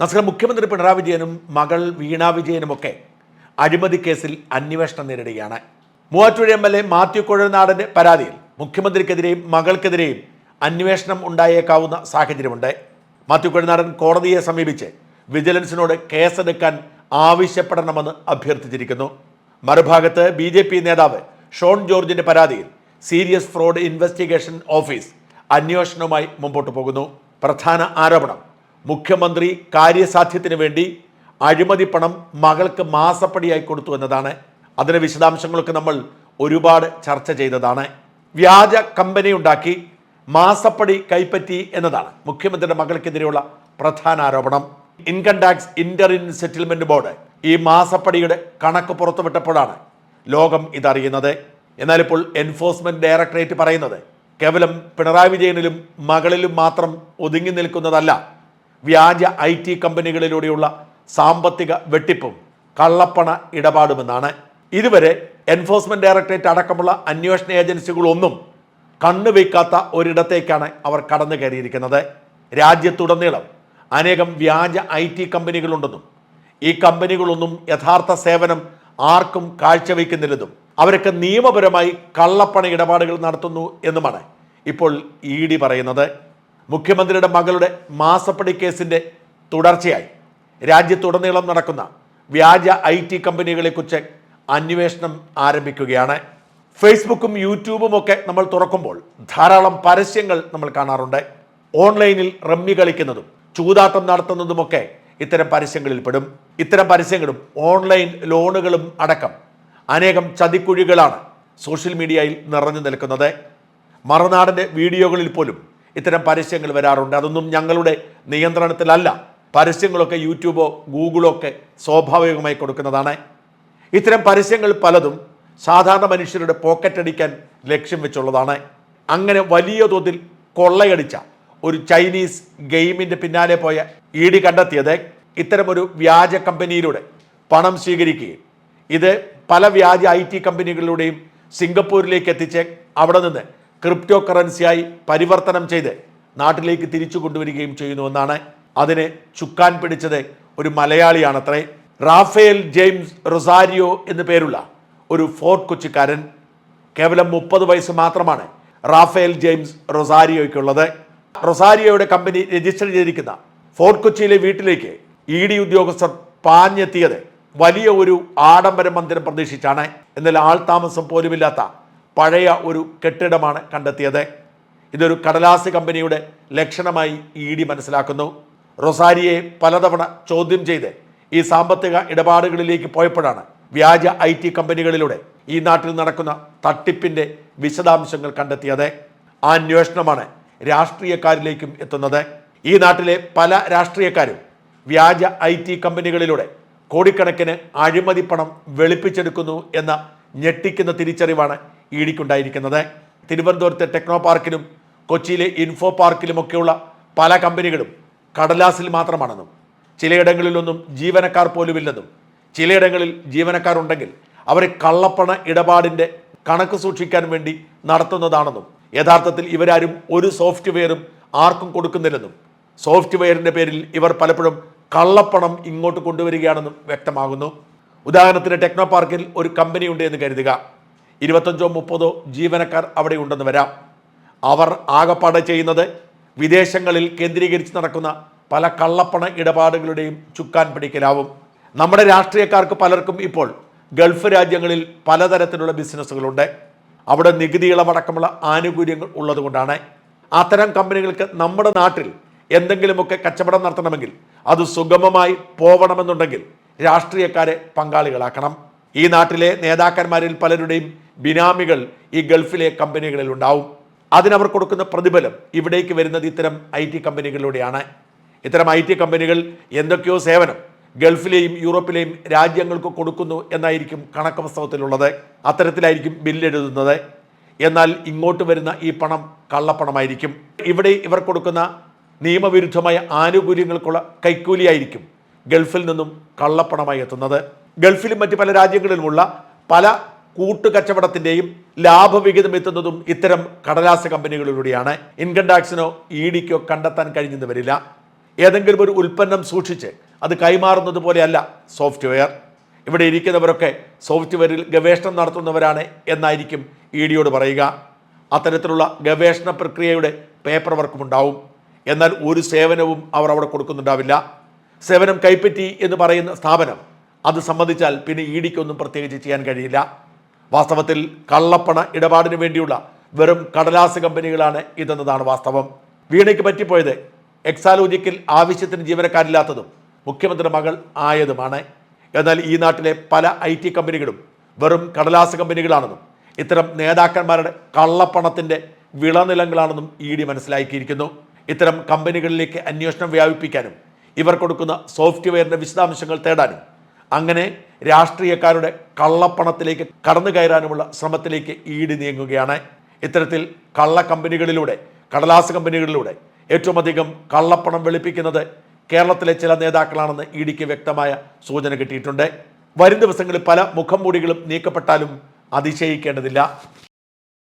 നമസ്കാരം മുഖ്യമന്ത്രി പിണറായി വിജയനും മകൾ വീണ വിജയനുമൊക്കെ അഴിമതി കേസിൽ അന്വേഷണം നേരിടുകയാണ്. Muvattupuzha M L A Mathew കുഴൽനാടന്റെ പരാതിയിൽ മുഖ്യമന്ത്രിക്കെതിരെയും മകൾക്കെതിരെയും അന്വേഷണം ഉണ്ടായേക്കാവുന്ന സാഹചര്യമുണ്ട്. മാത്യു കുഴൽനാടൻ കോടതിയെ സമീപിച്ച് വിജിലൻസിനോട് കേസെടുക്കാൻ ആവശ്യപ്പെടണമെന്ന് അഭ്യർത്ഥിച്ചിരിക്കുന്നു. മറുഭാഗത്ത് ബി ജെ പി നേതാവ് ഷോൺ ജോർജിന്റെ പരാതിയിൽ സീരിയസ് ഫ്രോഡ് ഇൻവെസ്റ്റിഗേഷൻ ഓഫീസ് അന്വേഷണവുമായി മുമ്പോട്ട് പോകുന്നു. പ്രധാന ആരോപണം മുഖ്യമന്ത്രി കാര്യസാധ്യത്തിന് വേണ്ടി അഴിമതി പണം മകൾക്ക് മാസപ്പടിയായി കൊടുത്തു എന്നതാണ്. അതിന്റെ വിശദാംശങ്ങളൊക്കെ നമ്മൾ ഒരുപാട് ചർച്ച ചെയ്തതാണ്. വ്യാജ കമ്പനി ഉണ്ടാക്കി മാസപ്പടി കൈപ്പറ്റി എന്നതാണ് മുഖ്യമന്ത്രിയുടെ മകൾക്കെതിരെയുള്ള പ്രധാന ആരോപണം. Income tax interim settlement board ഈ മാസപ്പടിയുടെ കണക്ക് പുറത്തുവിട്ടപ്പോഴാണ് ലോകം ഇതറിയുന്നത്. എന്നാൽ ഇപ്പോൾ എൻഫോഴ്സ്മെന്റ് ഡയറക്ടറേറ്റ് പറയുന്നത് കേവലം പിണറായി വിജയനിലും മകളിലും മാത്രം ഒതുങ്ങി നിൽക്കുന്നതല്ല. വ്യാജ ഐ ടി കമ്പനികളിലൂടെയുള്ള സാമ്പത്തിക വെട്ടിപ്പും കള്ളപ്പണ ഇടപാടുമെന്നാണ്. ഇതുവരെ എൻഫോഴ്സ്മെന്റ് ഡയറക്ടറേറ്റ് അടക്കമുള്ള അന്വേഷണ ഏജൻസികളൊന്നും കണ്ണുവയ്ക്കാത്ത ഒരിടത്തേക്കാണ് അവർ കടന്നു കയറിയിരിക്കുന്നത്. രാജ്യത്തുടനീളം അനേകം വ്യാജ ഐ ടി കമ്പനികളുണ്ടെന്നും ഈ കമ്പനികളൊന്നും യഥാർത്ഥ സേവനം ആർക്കും കാഴ്ചവെക്കുന്നില്ലെന്നും അവരൊക്കെ നിയമപരമായി കള്ളപ്പണ ഇടപാടുകൾ നടത്തുന്നു എന്നുമാണ് ഇപ്പോൾ ഇ ഡി പറയുന്നത്. മുഖ്യമന്ത്രിയുടെ മകളുടെ മാസപ്പടി കേസിന്റെ തുടർച്ചയായി. രാജ്യത്തുടനീളം നടക്കുന്ന വ്യാജ ഐ ടി കമ്പനികളെക്കുറിച്ച് അന്വേഷണം ആരംഭിക്കുകയാണ്. ഫേസ്ബുക്കും യൂട്യൂബും ഒക്കെ നമ്മൾ തുറക്കുമ്പോൾ ധാരാളം പരസ്യങ്ങൾ നമ്മൾ കാണാറുണ്ട്. ഓൺലൈനിൽ റമ്മി കളിക്കുന്നതും ചൂതാട്ടം നടത്തുന്നതുമൊക്കെ ഇത്തരം പരസ്യങ്ങളിൽ പെടും. ഇത്തരം പരസ്യങ്ങളും ഓൺലൈൻ ലോണുകളും അടക്കം അനേകം ചതിക്കുഴികളാണ് സോഷ്യൽ മീഡിയയിൽ നിറഞ്ഞു നിൽക്കുന്നത്. മറുനാടിന്റെ വീഡിയോകളിൽ പോലും ഇത്തരം പരസ്യങ്ങൾ വരാറുണ്ട്. അതൊന്നും ഞങ്ങളുടെ നിയന്ത്രണത്തിലല്ല. പരസ്യങ്ങളൊക്കെ യൂട്യൂബോ ഗൂഗിളോ ഒക്കെ സ്വാഭാവികമായി കൊടുക്കുന്നതാണ്. ഇത്തരം പരസ്യങ്ങൾ പലതും സാധാരണ മനുഷ്യരുടെ പോക്കറ്റടിക്കാൻ ലക്ഷ്യം വെച്ചുള്ളതാണ്. അങ്ങനെ വലിയ തോതിൽ കൊള്ളയടിച്ച ഒരു ചൈനീസ് ഗെയിമിന്റെ പിന്നാലെ പോയ ഇ ഡി കണ്ടെത്തിയത് ഇത്തരമൊരു വ്യാജ കമ്പനിയിലൂടെ പണം സ്വീകരിക്കുകയും ഇത് പല വ്യാജ ഐ ടി കമ്പനികളിലൂടെയും സിംഗപ്പൂരിലേക്ക് എത്തിച്ച് അവിടെ നിന്ന് ക്രിപ്റ്റോ കറൻസിയായി പരിവർത്തനം ചെയ്ത് നാട്ടിലേക്ക് തിരിച്ചു കൊണ്ടുവരികയും ചെയ്യുന്നുവെന്നാണ് അതിനെ ചുക്കാൻ പിടിച്ചത് ഒരു മലയാളിയാണത്രേ. റാഫേൽ ജെയിംസ് റൊസാരിയോ എന്നു പേരുള്ള ഒരു ഫോർട്ട് കൊച്ചിക്കാരൻ കേവലം മുപ്പത് വയസ്സ് മാത്രമാണ് റാഫേൽ ജെയിംസ് റൊസാരിയോയ്ക്കുള്ളത്. റൊസാരിയോയുടെ കമ്പനി രജിസ്റ്റർ ചെയ്തിരിക്കുന്ന ഫോർട്ട് കൊച്ചിയിലെ വീട്ടിലേക്ക് ഇ ഡി ഉദ്യോഗസ്ഥർ പാഞ്ഞെത്തിയത് വലിയ ഒരു ആഡംബര മന്ദിരം പ്രതീക്ഷിച്ചാണ്. എന്നാൽ ആൾ താമസം പോലുമില്ലാത്ത പഴയ ഒരു കെട്ടിടമാണ് കണ്ടെത്തിയത്. ഇതൊരു കടലാസ് കമ്പനിയുടെ ലക്ഷണമായി ഇ ഡി മനസ്സിലാക്കുന്നു. റൊസാരിയെ പലതവണ ചോദ്യം ചെയ്ത് ഈ സാമ്പത്തിക ഇടപാടുകളിലേക്ക് പോയപ്പോഴാണ് വ്യാജ ഐ ടി കമ്പനികളിലൂടെ ഈ നാട്ടിൽ നടക്കുന്ന തട്ടിപ്പിന്റെ വിശദാംശങ്ങൾ കണ്ടെത്തിയത്. ആ അന്വേഷണമാണ് രാഷ്ട്രീയക്കാരിലേക്കും എത്തുന്നത്. ഈ നാട്ടിലെ പല രാഷ്ട്രീയക്കാരും വ്യാജ ഐ ടി കമ്പനികളിലൂടെ കോടിക്കണക്കിന് അഴിമതി പണം വെളുപ്പിച്ചെടുക്കുന്നു എന്ന ഞെട്ടിക്കുന്ന തിരിച്ചറിവാണ് ഇഡിക്കുണ്ടായിരിക്കുന്നത് തിരുവനന്തപുരത്തെ ടെക്നോ പാർക്കിലും കൊച്ചിയിലെ ഇൻഫോ പാർക്കിലുമൊക്കെയുള്ള പല കമ്പനികളും കടലാസിൽ മാത്രമാണെന്നും ചിലയിടങ്ങളിലൊന്നും ജീവനക്കാർ പോലുമില്ലെന്നും ചിലയിടങ്ങളിൽ ജീവനക്കാരുണ്ടെങ്കിൽ അവർ കള്ളപ്പണ ഇടപാടിന്റെ കണക്ക് സൂക്ഷിക്കാൻ വേണ്ടി നടത്തുന്നതാണെന്നും യഥാർത്ഥത്തിൽ ഇവരാരും ഒരു സോഫ്റ്റ്വെയറും ആർക്കും കൊടുക്കുന്നില്ലെന്നും സോഫ്റ്റ്വെയറിന്റെ പേരിൽ ഇവർ പലപ്പോഴും കള്ളപ്പണം ഇങ്ങോട്ട് കൊണ്ടുവരികയാണെന്നും വ്യക്തമാകുന്നു. ഉദാഹരണത്തിന് ടെക്നോ പാർക്കിൽ ഒരു കമ്പനി ഉണ്ട് എന്ന് കരുതുക. ഇരുപത്തഞ്ചോ മുപ്പതോ ജീവനക്കാർ അവിടെ ഉണ്ടെന്ന് വരാം. അവർ ആകപ്പാടെ ചെയ്യുന്നത് വിദേശങ്ങളിൽ കേന്ദ്രീകരിച്ച് നടക്കുന്ന പല കള്ളപ്പണ ഇടപാടുകളുടെയും ചുക്കാൻ പിടിക്കലാവും. നമ്മുടെ രാഷ്ട്രീയക്കാർക്ക് പലർക്കും ഇപ്പോൾ ഗൾഫ് രാജ്യങ്ങളിൽ പലതരത്തിലുള്ള ബിസിനസ്സുകളുണ്ട്. അവിടെ നികുതി ഇളവടക്കമുള്ള ആനുകൂല്യങ്ങൾ ഉള്ളതുകൊണ്ടാണ്. അത്തരം കമ്പനികൾക്ക് നമ്മുടെ നാട്ടിൽ എന്തെങ്കിലുമൊക്കെ കച്ചവടം നടത്തണമെങ്കിൽ അത് സുഗമമായി പോവണമെന്നുണ്ടെങ്കിൽ രാഷ്ട്രീയക്കാരെ പങ്കാളികളാക്കണം. ഈ നാട്ടിലെ നേതാക്കന്മാരിൽ പലരുടെയും ബിനാമികൾ ഈ ഗൾഫിലെ കമ്പനികളിൽ ഉണ്ടാവും. അതിനവർ കൊടുക്കുന്ന പ്രതിഫലം ഇവിടേക്ക് വരുന്നത് ഇത്തരം ഐ ടി കമ്പനികളിലൂടെയാണ്. ഇത്തരം ഐ ടി കമ്പനികൾ എന്തൊക്കെയോ സേവനം ഗൾഫിലെയും യൂറോപ്പിലെയും രാജ്യങ്ങൾക്ക് കൊടുക്കുന്നു എന്നായിരിക്കും കണക്ക് പുസ്തകത്തിലുള്ളത് അത്തരത്തിലായിരിക്കും ബില്ലെഴുതുന്നത് എന്നാൽ ഇങ്ങോട്ട് വരുന്ന ഈ പണം കള്ളപ്പണമായിരിക്കും. ഇവിടെ ഇവർ കൊടുക്കുന്ന നിയമവിരുദ്ധമായ ആനുകൂല്യങ്ങൾക്കുള്ള കൈക്കൂലിയായിരിക്കും ഗൾഫിൽ നിന്നും കള്ളപ്പണമായി എത്തുന്നത്. ഗൾഫിലും മറ്റ് പല രാജ്യങ്ങളിലുമുള്ള പല കൂട്ടുകച്ചവടത്തിന്റെയും ലാഭവിഹിതം എത്തുന്നതും ഇത്തരം കടലാസ കമ്പനികളിലൂടെയാണ്. ഇൻകം ടാക്സിനോ ഇ ഡിക്കോ കണ്ടെത്താൻ കഴിഞ്ഞെന്ന് വരില്ല ഏതെങ്കിലും ഒരു ഉൽപ്പന്നം സൂക്ഷിച്ച് അത് കൈമാറുന്നത് പോലെയല്ല സോഫ്റ്റ്വെയർ. ഇവിടെ ഇരിക്കുന്നവരൊക്കെ സോഫ്റ്റ്വെയറിൽ ഗവേഷണം നടത്തുന്നവരാണ് എന്നായിരിക്കും ഇ ഡിയോട് പറയുക. അത്തരത്തിലുള്ള ഗവേഷണ പ്രക്രിയയുടെ പേപ്പർ വർക്കും ഉണ്ടാവും. എന്നാൽ ഒരു സേവനവും അവർ അവിടെ കൊടുക്കുന്നുണ്ടാവില്ല. സേവനം കൈപ്പറ്റി എന്ന് പറയുന്ന സ്ഥാപനം അത് സംബന്ധിച്ചാൽ പിന്നെ ഇ ഡിക്കൊന്നും പ്രത്യേകിച്ച് ചെയ്യാൻ കഴിയില്ല. വാസ്തവത്തിൽ കള്ളപ്പണ ഇടപാടിന് വേണ്ടിയുള്ള വെറും കടലാസ് കമ്പനികളാണ് ഇതെന്നതാണ് വാസ്തവം. വീണയ്ക്ക് പറ്റിപ്പോയത് എക്സാലോജിക്കിൽ ആവശ്യത്തിന് ജീവനക്കാരില്ലാത്തതും മുഖ്യമന്ത്രി മകൾ ആയതുമാണ്. എന്നാൽ ഈ നാട്ടിലെ പല ഐ ടി കമ്പനികളും വെറും കടലാസ് കമ്പനികളാണെന്നും ഇത്തരം നേതാക്കന്മാരുടെ കള്ളപ്പണത്തിന്റെ വിളനിലങ്ങളാണെന്നും ഇ ഡി മനസ്സിലാക്കിയിരിക്കുന്നു. ഇത്തരം കമ്പനികളിലേക്ക് അന്വേഷണം വ്യാപിപ്പിക്കാനും ഇവർ കൊടുക്കുന്ന സോഫ്റ്റ്വെയറിന്റെ വിശദാംശങ്ങൾ തേടാനും അങ്ങനെ രാഷ്ട്രീയക്കാരുടെ കള്ളപ്പണത്തിലേക്ക് കടന്നു കയറാനുമുള്ള ശ്രമത്തിലേക്ക് ഈട് നീങ്ങുകയാണ്. ഇത്തരത്തിൽ കള്ള കമ്പനികളിലൂടെ കടലാസ് കമ്പനികളിലൂടെ ഏറ്റവും അധികം കള്ളപ്പണം വെളുപ്പിക്കുന്നത് കേരളത്തിലെ ചില നേതാക്കളാണെന്ന് ഇ ഡിക്ക് വ്യക്തമായ സൂചന കിട്ടിയിട്ടുണ്ട്. വരും ദിവസങ്ങളിൽ പല മുഖംമൂടികളും നീക്കപ്പെട്ടാലും അതിശയിക്കേണ്ടതില്ല.